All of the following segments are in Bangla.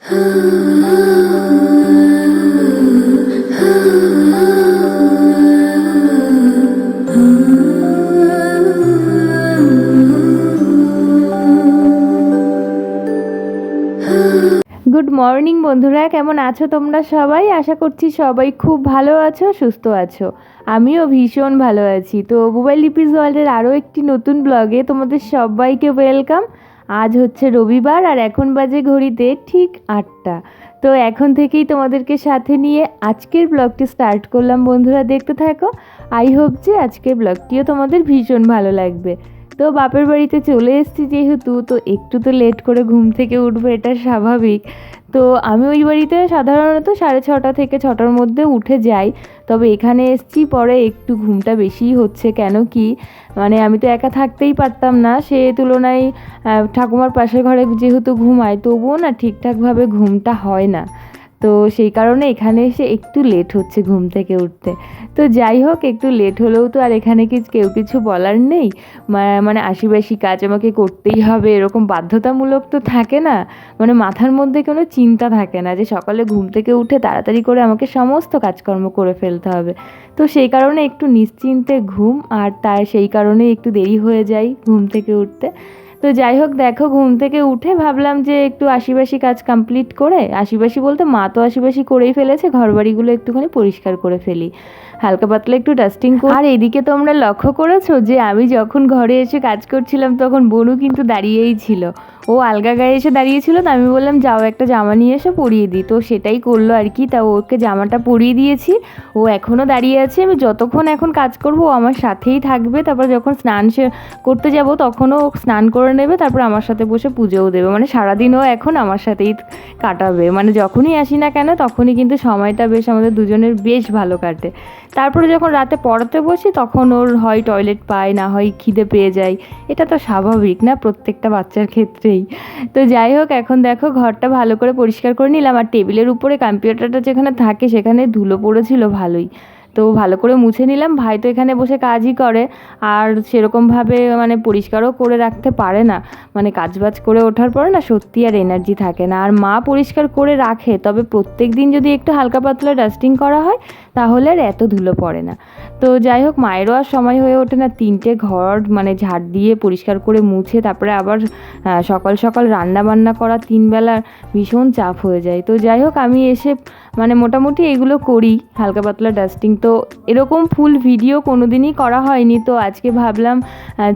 গুড মর্নিং বন্ধুরা। কেমন আছো তোমরা সবাই? আশা করছি সবাই খুব ভালো আছো, সুস্থ আছো। আমিও ভীষণ ভালো আছি। তো মোবাইল লিপিস ওয়ার্ল্ডের আরও একটি নতুন ব্লগে তোমাদের সবাইকে ওয়েলকাম আজ হচ্ছে রবিবার আর এখন বাজে ঘড়িতে ঠিক আটটা। তো এখন থেকেই তোমাদেরকে সাথে নিয়ে আজকের ব্লগটি স্টার্ট করলাম। বন্ধুরা, দেখতে থাকো। আই হোপ যে আজকের ব্লগটিও তোমাদের ভীষণ ভালো লাগবে। তো বাপের বাড়িতে চলে এসেছি যেহেতু, তো একটু তো লেট করে ঘুম থেকে উঠবো, এটা স্বাভাবিক। তো আমি ওই বাড়িতে সাধারণত সাড়ে ছটা থেকে ছটার মধ্যে উঠে যাই। তবে এখানে এসছি পরে একটু ঘুমটা বেশিই হচ্ছে কেন কি? মানে আমি তো একা থাকতেই পারতাম না, সে তুলনায় ঠাকুমার পাশের ঘরে যেহেতু ঘুমায় তবুও না ঠিকঠাকভাবে ঘুমটা হয় না। তো সেই কারণে এখানে এসে একটু লেট হচ্ছে ঘুম থেকে উঠতে। তো যাই হোক, একটু লেট হলেও তো আর এখানে কি কেউ কিছু বলার নেই। মানে আশিবাসি কাজ আমাকে করতেই হবে, এরকম বাধ্যতামূলক তো থাকে না। মানে মাথার মধ্যে কোনো চিন্তা থাকে না যে সকালে ঘুম থেকে উঠে তাড়াতাড়ি করে আমাকে সমস্ত কাজকর্ম করে ফেলতে হবে। তো সেই কারণে একটু নিশ্চিন্তে ঘুম, আর তার সেই কারণে একটু দেরি হয়ে যায় ঘুম থেকে উঠতে। তো যাই হোক, দেখো, ঘুম থেকে উঠে ভাবলাম যে একটু আশিবাসি কাজ কমপ্লিট করে আশিবাসি বলতে মা তো আশিবাসি করেই ফেলেছে, ঘরবাড়িগুলো একটুখানি পরিষ্কার করে ফেলি। হালকা পাতলা একটু ডাস্টিং করি আর এদিকে তোমরা লক্ষ্য করেছ যে আমি যখন ঘরে এসে কাজ করছিলাম, তখন বনু কিন্তু দাঁড়িয়েই ছিল। ও আলগা গায়ে এসে দাঁড়িয়েছিল, তো আমি বললাম, যাও একটা জামা নিয়ে এসে, পরিয়ে দিই। তো সেটাই করল আর কি, তা ওকে জামাটা পরিয়ে দিয়েছি। ও এখনও দাঁড়িয়ে আছে, আমি যতক্ষণ এখন কাজ করব, ও আমার সাথেই থাকবে। তারপর যখন স্নান করতে যাব, তখনও স্নান করে নেবে, তারপর আমার সাথে বসে পুজোও দেবে। মানে সারাদিনও এখন আমার সাথেই কাটাবে। মানে যখনই আসি না কেন, তখনই কিন্তু সময়টা বেশ আমাদের দুজনের বেশ ভালো কাটে। তারপরে যখন রাতে পড়াতে বসি, তখন ওর হয় টয়লেট পায়, না হয় খিদে পেয়ে যায়। এটা তো স্বাভাবিক না প্রত্যেকটা বাচ্চার ক্ষেত্রেই। তো যাই হোক, এখন দেখো ঘরটা ভালো করে পরিষ্কার করে নিলাম। আর টেবিলের উপরে কম্পিউটারটা যেখানে থাকে, সেখানে ধুলো পড়েছিল, ভালোই। তো ভালো করে মুছে নিলাম। ভাই তো এখানে বসে কাজই করে, আর সেরকমভাবে মানে পরিষ্কারও করে রাখতে পারে না। মানে কাজবাজ করে ওঠার পরে না সত্যি আর এনার্জি থাকে না। আর মা পরিষ্কার করে রাখে, তবে প্রত্যেক দিন যদি একটু হালকা পাতলা ডাস্টিং করা হয়, তাহলে আর এত ধুলো পড়ে না। তো যাই হোক, মায়েরও আর সময় হয়ে ওঠে না। তিনটে ঘর মানে ঝাড় দিয়ে পরিষ্কার করে মুছে, তারপরে আবার সকাল সকাল রান্না বান্না করা তিন বেলার ভীষণ চাপ হয়ে যায়। তো যাই হোক, আমি এসে মানে মোটামুটি এগুলো করি, হালকা পাতলা ডাস্টিং তো এরকম ফুল ভিডিও কোনো দিনই করা হয়নি। তো আজকে ভাবলাম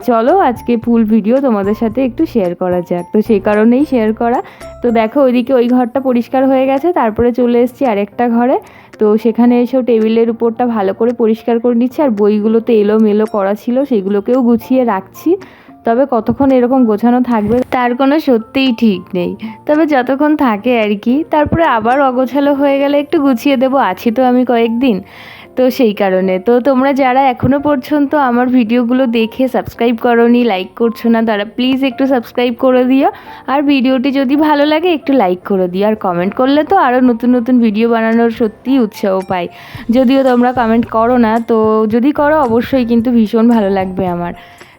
চলো আজকে ফুল ভিডিও তোমাদের সাথে একটু শেয়ার করা যাক। তো সেই কারণেই শেয়ার করা। তো দেখো ওইদিকে ওই ঘরটা পরিষ্কার হয়ে গেছে, তারপরে চলে এসেছি আরেকটা ঘরে। তো সেখানে এসেও টেবিলের উপরটা ভালো করে পরিষ্কার করে নিচ্ছি, আর বইগুলো বইগুলোতে এলোমেলো করা ছিল, সেগুলোকেও গুছিয়ে রাখছি। তবে কতক্ষণ এরকম গোছানো থাকবে, তার কোনো সত্যিই ঠিক নেই। তবে যতক্ষণ থাকে আর কি, তারপরে আবার অগোছালো হয়ে গেলে একটু গুছিয়ে দেবো, আছি তো আমি কয়েকদিন। তো সেই কারণে। তো তোমরা যারা এখনও পর্যন্ত আমার ভিডিওগুলো দেখে সাবস্ক্রাইব করনি লাইক করছ না, তারা প্লিজ একটু সাবস্ক্রাইব করে দিও। আর ভিডিওটি যদি ভালো লাগে, একটু লাইক করে দিও। আর কমেন্ট করলে তো আরও নতুন নতুন ভিডিও বানানোর সত্যিই উৎসাহ পাই। যদিও তোমরা কমেন্ট করো না, তো যদি করো, অবশ্যই কিন্তু ভীষণ ভালো লাগবে আমার।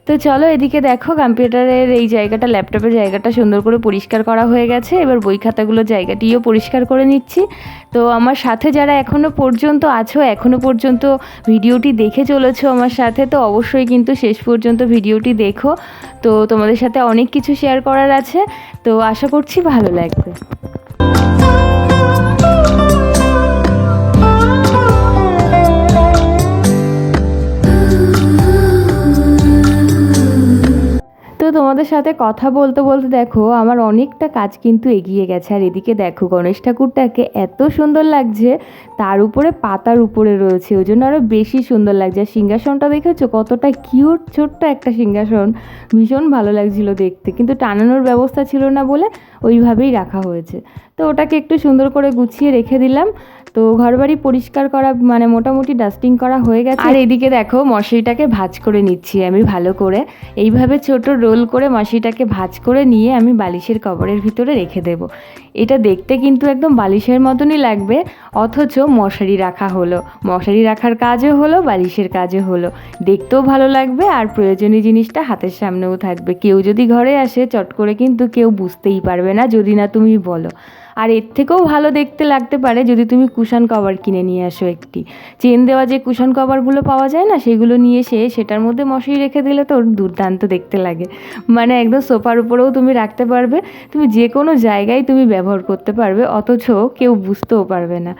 তো চলো এদিকে দেখো কম্পিউটারের এই জায়গাটা, ল্যাপটপের জায়গাটা সুন্দর করে পরিষ্কার করা হয়ে গেছে। এবার বই খাতাগুলোর জায়গাটিও পরিষ্কার করে নিচ্ছি। তো আমার সাথে যারা এখনও পর্যন্ত আছো এখনও পর্যন্ত ভিডিওটি দেখে চলেছো আমার সাথে, তো অবশ্যই কিন্তু শেষ পর্যন্ত ভিডিওটি দেখো। তো তোমাদের সাথে অনেক কিছু শেয়ার করার আছে। তো আশা করছি ভালো লাগবে। তো তোমাদের সাথে কথা বলতে বলতে দেখো, আমার অনেকটা কাজ কিন্তু এগিয়ে গেছে। আর এদিকে দেখো, গণেশ ঠাকুরটাকে এত সুন্দর লাগছে, তার উপরে পাতার উপরে রয়েছে, ওই জন্য আরও বেশি সুন্দর লাগছে। আর সিংহাসনটা দেখেছ? কতটা কিউট, ছোট্ট একটা সিংহাসন। ভীষণ ভালো লাগছিল দেখতে। কিন্তু টানানোর ব্যবস্থা ছিল না বলে ওইভাবেই রাখা হয়েছে। তো ওটাকে একটু সুন্দর করে গুছিয়ে রেখে দিলাম। তো ঘরবাড়ি পরিষ্কার করা মানে মোটামুটি ডাস্টিং করা হয়ে গেছে। আর এদিকে দেখো, মশারিটাকে ভাঁজ করে নিচ্ছি আমি ভালো করে। এইভাবে ছোট রোল করে মশারিটাকে ভাঁজ করে নিয়ে আমি বালিশের কবরের ভিতরে রেখে দেব। এটা দেখতে কিন্তু একদম বালিশের মতনই লাগবে, অথচ মশারি রাখা হলো। মশারি রাখার কাজও হলো, বালিশের কাজও হলো। দেখতেও ভালো লাগবে আর প্রয়োজনীয় জিনিসটা হাতের সামনেও থাকবে। কেউ যদি ঘরে আসে, চট করে কিন্তু কেউ বুঝতেই পারবে না, যদি না তুমি বলো। আর এর থেকেও ভালো দেখতে লাগতে পারে যদি তুমি কুশন কভার কিনে নিয়ে আসো একটি। চেন দেওয়া যে কুশন কভারগুলো পাওয়া যায় না, সেগুলো নিয়ে এসে সেটার মধ্যে মশারি রেখে দিলে তো দুর্দান্ত দেখতে লাগে। মানে একদম সোফার উপরেও তুমি রাখতে পারবে, তুমি যে কোনো জায়গায় তুমি ব্যবহার করতে পারবে, অথচ কেউ বুঝতেও পারবে না।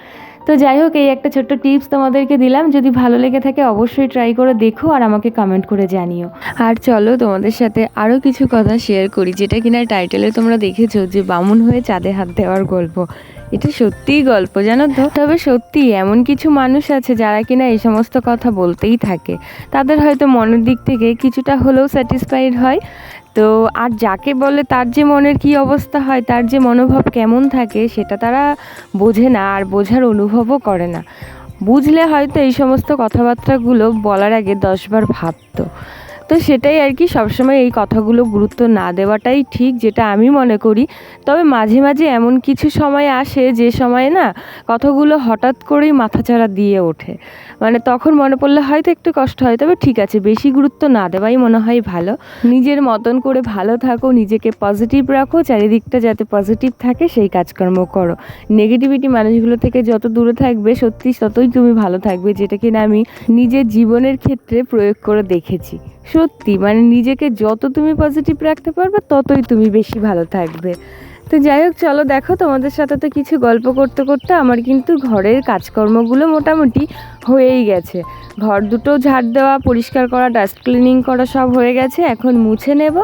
তো যাই হোক, এই একটা ছোট্ট টিপস তোমাদেরকে দিলাম। যদি ভালো লেগে থাকে, অবশ্যই ট্রাই করে দেখো আর আমাকে কমেন্ট করে জানিও। আর চলো, তোমাদের সাথে আরও কিছু কথা শেয়ার করি, যেটা কিনা টাইটেলে তোমরা দেখেছ, যে বামুন হয়ে চাঁদে হাত দেওয়ার গল্প। এটা সত্যিই গল্প, জানো তো? তবে সত্যি, এমন কিছু মানুষ আছে যারা কিনা এই সমস্ত কথা বলতেই থাকে। তাদের হয়তো মনের দিক থেকে কিছুটা হলেও স্যাটিসফাইড হয়। তো আর যাকে বলে তার যে মনের কি অবস্থা হয়, তার যে মনোভাব কেমন থাকে, সেটা তারা বোঝে না আর বোঝার অনুভবও করে না। বুঝলে হয়তো এই সমস্ত কথাবার্তাগুলো বলার আগে দশবার ভাবতো। তো সেটাই আর কি সবসময় এই কথাগুলো গুরুত্ব না দেওয়াটাই ঠিক, যেটা আমি মনে করি। তবে মাঝে মাঝে এমন কিছু সময় আসে, যে সময় না কথাগুলো হঠাৎ করেই মাথাচাড়া দিয়ে ওঠে। মানে তখন মনে পড়লে হয়তো একটু কষ্ট হয়, তবে ঠিক আছে, বেশি গুরুত্ব না দেওয়াই মনে হয় ভালো। নিজের মতন করে ভালো থাকো, নিজেকে পজিটিভ রাখো, চারিদিকটা যাতে পজিটিভ থাকে সেই কাজকর্ম করো। নেগেটিভিটি মানুষগুলো থেকে যত দূরে থাকবে, সত্যি ততই তুমি ভালো থাকবে, যেটা কিনা আমি নিজের জীবনের ক্ষেত্রে প্রয়োগ করে দেখেছি। সত্যি মানে নিজেকে যত তুমি পজিটিভ রাখতে পারবে, ততই তুমি বেশি ভালো থাকবে। তো যাই হোক, চলো দেখো, তোমাদের সাথে তো কিছু গল্প করতে করতে আমার কিন্তু ঘরের কাজকর্মগুলো মোটামুটি হয়েই গেছে। ঘর দুটো ঝাড় দেওয়া, পরিষ্কার করা ডাস্ট ক্লিনিং করা সব হয়ে গেছে, এখন মুছে নেব।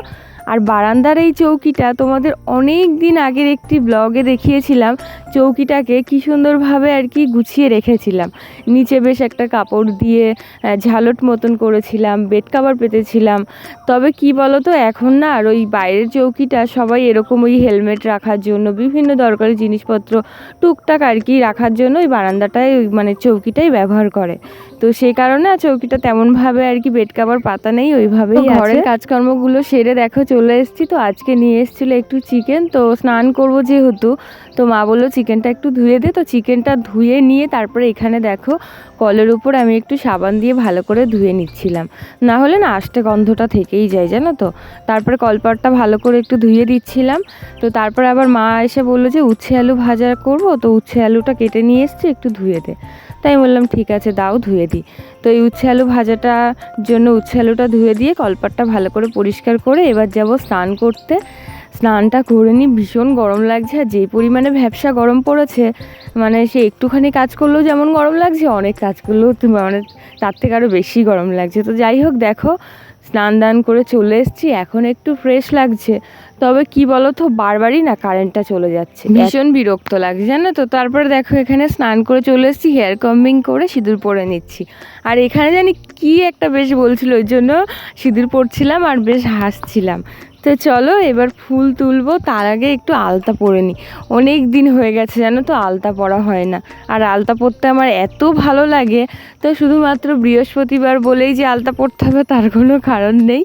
আর বারান্দার এই চৌকিটা তোমাদের অনেক দিন আগের একটি ব্লগে দেখিয়েছিলাম চৌকিটাকে কি সুন্দরভাবে আর কি গুছিয়ে রেখেছিলাম। নিচে বেশ একটা কাপড় দিয়ে ঝালট মতন করেছিলাম বেড কাভার পেতেছিলাম। তবে কি বলো তো এখন না আর ওই বাইরের চৌকিটা সবাই এরকম ওই হেলমেট রাখার জন্য বিভিন্ন দরকারি জিনিসপত্র টুকটাক আর কি রাখার জন্য ওই বারান্দাটাই ওই মানে চৌকিটাই ব্যবহার করে। তো সেই কারণে আর চৌকিটা তেমনভাবে আর কি বেড কাভার পাতা নেই ওইভাবেই ঘরের কাজকর্মগুলো সেরে দেখো চলে এসেছি তো, আজকে নিয়ে এসেছিল একটু চিকেন তো স্নান করব যেহেতু, তো মা বলল চিকেনটা একটু ধুয়ে দে, তো চিকেনটা ধুয়ে নিয়ে তারপরে এখানে দেখো, কলের উপর আমি একটু সাবান দিয়ে ভালো করে ধুয়ে নিচ্ছিলাম। না হলে না আষ্টে গন্ধটা থেকেই যায়, জানো তো? তারপরে কলপাটটা ভালো করে একটু ধুয়ে দিচ্ছিলাম, তো তারপরে আবার মা এসে বলল যে উচ্ছে আলু ভাজা করব, তো উচ্ছে আলুটা কেটে নিয়ে এসছি, একটু ধুয়ে দে। তাই বললাম, ঠিক আছে, দাও, ধুয়ে দিই। তো এই উচ্ছে আলু ভাজাটার জন্য উচ্ছে আলুটা ধুয়ে দিয়ে কলপাটটা ভালো করে পরিষ্কার করে এবার যাব স্নান করতে। স্নানটা করে নিই, ভীষণ গরম লাগছে। আর যে পরিমাণে ভ্যাবসা গরম পড়েছে মানে সে একটুখানি কাজ করলেও যেমন গরম লাগছে, অনেক কাজ করলেও মানে তার থেকে আরও বেশি গরম লাগছে। তো যাই হোক, দেখো, স্নান দান করে চলে এসেছি। এখন একটু ফ্রেশ লাগছে। তবে কি বলো তো বারবারই না কারেন্টটা চলে যাচ্ছে। ভীষণ বিরক্ত লাগছে, জানো তো? তারপর দেখো, এখানে স্নান করে চলে এসেছি হেয়ার কম্বিং করে সিঁদুর পরে নিচ্ছি। আর এখানে জানি কি একটা বেশ বলছিল, ওই জন্য সিঁদুর পরছিলাম আর বেশ হাসছিলাম। তো চলো, এবার ফুল তুলবো। তার আগে একটু আলতা পরে নিই অনেক দিন হয়ে গেছে জানো তো, আলতা পরা হয় না। আর আলতা পরতে আমার এত ভালো লাগে। তো শুধুমাত্র বৃহস্পতিবার বলেই যে আলতা পরতে হবে, তার কোনো কারণ নেই।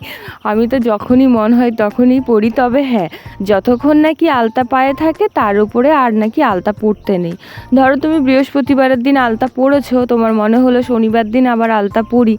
আমি তো যখনই মন হয় তখনই পড়ি তবে হ্যাঁ যতক্ষণ নাকি আলতা পায়ে থাকে, তার উপরে আর নাকি আলতা পরতে নেই। ধরো তুমি বৃহস্পতিবারের দিন আলতা পরেছো, তোমার মনে হলো শনিবার দিন আবার আলতা পরি।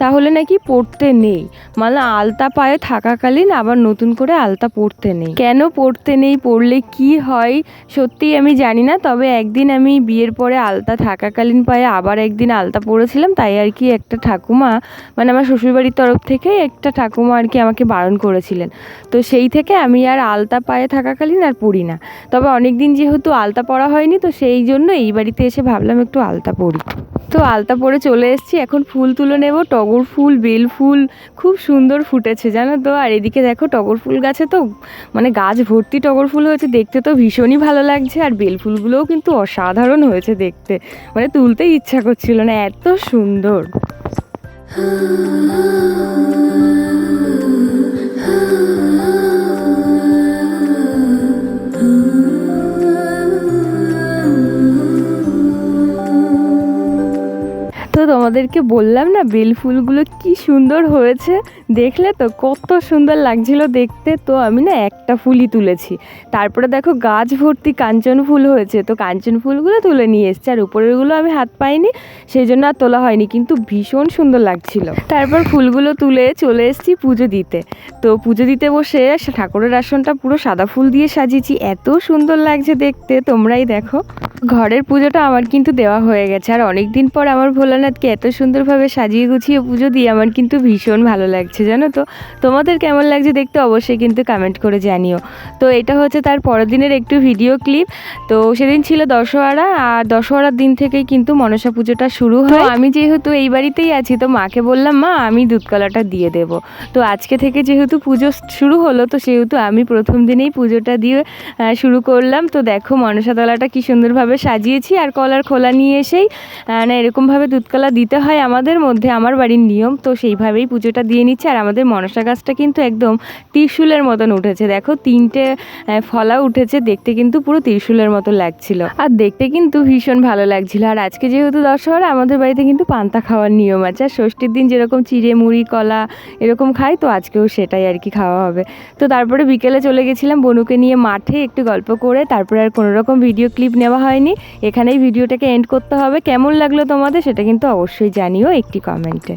তাহলে নাকি পড়তে নেই। মানে আলতা পায়ে থাকাকালীন আবার নতুন করে আলতা পড়তে নেই। কেন পড়তে নেই? পড়লে কি হয়? সত্যিই আমি জানি না, তবে একদিন আমি বিয়ের পরে আলতা থাকাকালীন পায়ে আবার একদিন আলতা পরেছিলাম তাই আর কি একটা ঠাকুমা মানে আমার শ্বশুরবাড়ির তরফ থেকে একটা ঠাকুমা আর কি আমাকে বারণ করেছিলেন। তো সেই থেকে আমি আর আলতা পায়ে থাকাকালীন আর পড়ি না। তবে অনেক দিন যেহেতু আলতা পড়া হয়নি, তো সেই জন্য এই বাড়িতে এসে ভাবলাম একটু আলতা পরি তো আলতা পরে চলে এসেছি। এখন ফুল তুলে নেব। টগর ফুল, বেল ফুল, খুব সুন্দর ফুটেছে, জানো তো? আর এদিকে দেখো টগর ফুল গাছে তো মানে গাছ ভর্তি টগর ফুল হয়েছে, দেখতে তো ভীষণই ভালো লাগছে। আর বেল ফুলগুলোও কিন্তু অসাধারণ হয়েছে দেখতে। মানে তুলতে ইচ্ছা করছিল না, এত সুন্দর। তোমাদেরকে বললাম না, বেল ফুলগুলো কি সুন্দর হয়েছে? দেখলে তো কত সুন্দর লাগছিল দেখতে। তো আমি না একটা ফুলই তুলেছি। তারপরে দেখো গাছ ভর্তি কাঞ্চন ফুল হয়েছে। তো কাঞ্চন ফুলগুলো তুলে নিয়ে এসছে। আর উপরেরগুলো আমি হাত পাইনি সেই জন্য আর তোলা হয়নি। কিন্তু ভীষণ সুন্দর লাগছিল। তারপর ফুলগুলো তুলে চলে এসেছি পুজো দিতে। তো পুজো দিতে বসে ঠাকুরের আসনটা পুরো সাদা ফুল দিয়ে সাজিয়েছি। এত সুন্দর লাগছে দেখতে, তোমরাই দেখো। ঘরের পুজোটা আমার কিন্তু দেওয়া হয়ে গেছে। আর অনেক দিন পর আমার ভোলানাথকে এত সুন্দরভাবে সাজিয়ে গুছিয়ে পুজো দিয়ে আমার কিন্তু ভীষণ ভালো লাগছে জানো তো? তোমাদের কেমন লাগছে দেখতে অবশ্যই কিন্তু কমেন্ট করে জানিও। তো এটা হচ্ছে তার পরের দিনের একটু ভিডিও ক্লিপ তো সেদিন ছিল দশহরা আর দশহরার দিন থেকেই কিন্তু মনসা পুজোটা শুরু হয়। আমি যেহেতু এই বাড়িতেই আছি তো মাকে বললাম মা আমি দুধকলাটা দিয়ে দেব। তো আজকে থেকে যেহেতু পুজো শুরু হলো তো সেহেতু আমি প্রথম দিনেই পুজোটা দিয়ে শুরু করলাম। তো দেখো মনসাতলাটা কি সুন্দরভাবে সাজিয়েছি আর কলার খোলা নিয়ে এসেই না এরকমভাবে দুধকলা দিতে হয় আমাদের মধ্যে, আমার বাড়ির নিয়ম, তো সেইভাবেই পুজোটা দিয়ে নিচ্ছে। আর আমাদের মনসা গাছটা কিন্তু একদম ত্রিশূলের মতন উঠেছে। দেখো, তিনটে ফলা উঠেছে, দেখতে কিন্তু পুরো ত্রিশূলের মতো লাগছিল। আর দেখতে কিন্তু ভীষণ ভালো লাগছিল। আর আজকে যেহেতু দশহরা, আমাদের বাড়িতে কিন্তু পান্তা খাওয়ার নিয়ম আছে। আর ষষ্ঠীর দিন যেরকম চিড়ে মুড়ি, কলা এরকম খাই, তো আজকেও সেটাই আর কি খাওয়া হবে। তো তারপরে বিকেলে চলে গেছিলাম বনুকে নিয়ে মাঠে একটু গল্প করে। তারপরে আর কোনো রকম ভিডিও ক্লিপ নেওয়া হয়নি। এখানেই ভিডিওটাকে এন্ড করতে হবে। কেমন লাগল তোমাদের, সেটা কিন্তু অবশ্যই জানিও একটি কমেন্টে।